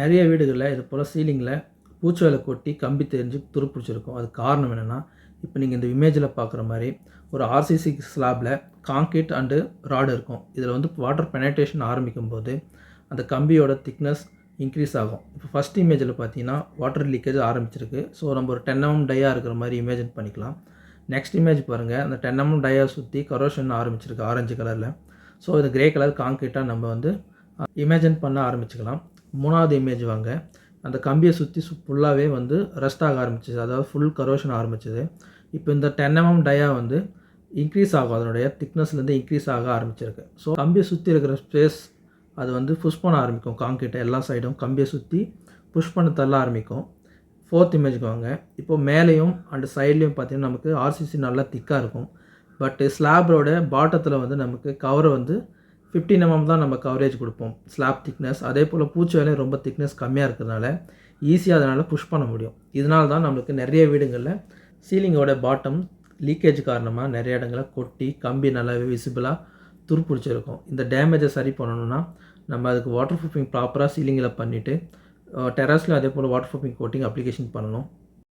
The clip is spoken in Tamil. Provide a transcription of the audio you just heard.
நிறைய வீடுகளில் இது போல் சீலிங்கில் பூச்சி வேலை கொட்டி கம்பி தெரிஞ்சு துருப்பிடிச்சிருக்கும். அது காரணம் என்னென்னா இப்போ நீங்கள் இந்த இமேஜில் பார்க்குற மாதிரி ஒரு ஆர்சிசி ஸ்லாபில் கான்கிரீட் அண்டு ராடு இருக்கும். இதில் வந்து வாட்டர் பெனட்ரேஷன் ஆரம்பிக்கும் போது அந்த கம்பியோட திக்னஸ் இன்க்ரீஸ் ஆகும். இப்போ ஃபஸ்ட் இமேஜில் பார்த்தீங்கன்னா வாட்டர் லீக்கேஜ் ஆரம்பிச்சிருக்கு. ஸோ நம்ம ஒரு டென் எம்எம் டையாக இருக்கிற மாதிரி இமேஜின் பண்ணிக்கலாம். நெக்ஸ்ட் இமேஜ் பாருங்கள் அந்த டென் எம்எம் டையாக சுற்றி கரோஷன் ஆரம்பிச்சிருக்கு ஆரஞ்சு கலரில் ஸோ இது கிரே கலர் கான்கிரீட்டாக நம்ம வந்து இமேஜின் பண்ண ஆரம்பிச்சுக்கலாம். மூணாவது இமேஜ் வாங்க. அந்த கம்பியை சுற்றி சு ஃபுல்லாகவே வந்து ரெஸ்ட் ஆக ஆரம்பிச்சிது. அதாவது ஃபுல் கரோஷன் ஆரம்பிச்சது. இப்போ இந்த டென் எம்எம் டயா வந்து இன்க்ரீஸ் ஆகும். அதனுடைய திக்னஸ்லேருந்து இன்க்ரீஸ் ஆக ஆரம்பிச்சிருக்கு. ஸோ கம்பியை சுற்றி இருக்கிற ஸ்பேஸ் அது வந்து புஷ் பண்ண ஆரம்பிக்கும். கான்கிரீட்டை எல்லா சைடும் கம்பியை சுற்றி புஷ் பண்ண தள்ள ஆரம்பிக்கும். ஃபோர்த் இமேஜுக்கு வாங்க. இப்போ மேலேயும் அண்ட் சைட்லேயும் பார்த்தீங்கன்னா நமக்கு ஆர்சிசி நல்லா திக்காக இருக்கும். பட் ஸ்லாபோட பாட்டத்தில் வந்து நமக்கு கவரை வந்து ஃபிஃப்டின் எம்எம் தான் நம்ம கவரேஜ் கொடுப்போம். ஸ்லாப் திக்னஸ் அதே போல் பூச்சி வேலையும் ரொம்ப திக்னஸ் கம்மியாக இருக்கிறதுனால ஈஸியாக அதனால் புஷ் பண்ண முடியும். இதனால தான் நம்மளுக்கு நிறைய வீடுங்களில் சீலிங்கோட பாட்டம் லீக்கேஜ் காரணமாக நிறைய இடங்களை கொட்டி கம்பி நல்லாவே விசிபிளாக துருப்பிடிச்சிருக்கும். இந்த டேமேஜை சரி பண்ணணும்னா நம்ம அதுக்கு வாட்டர் ப்ரூஃபிங் ப்ராப்பராக சீலிங்கில் பண்ணிவிட்டு டெரஸ்லையும் அதே போல் வாட்டர் ப்ரூஃபிங் கோட்டிங் அப்ளிகேஷன் பண்ணணும்.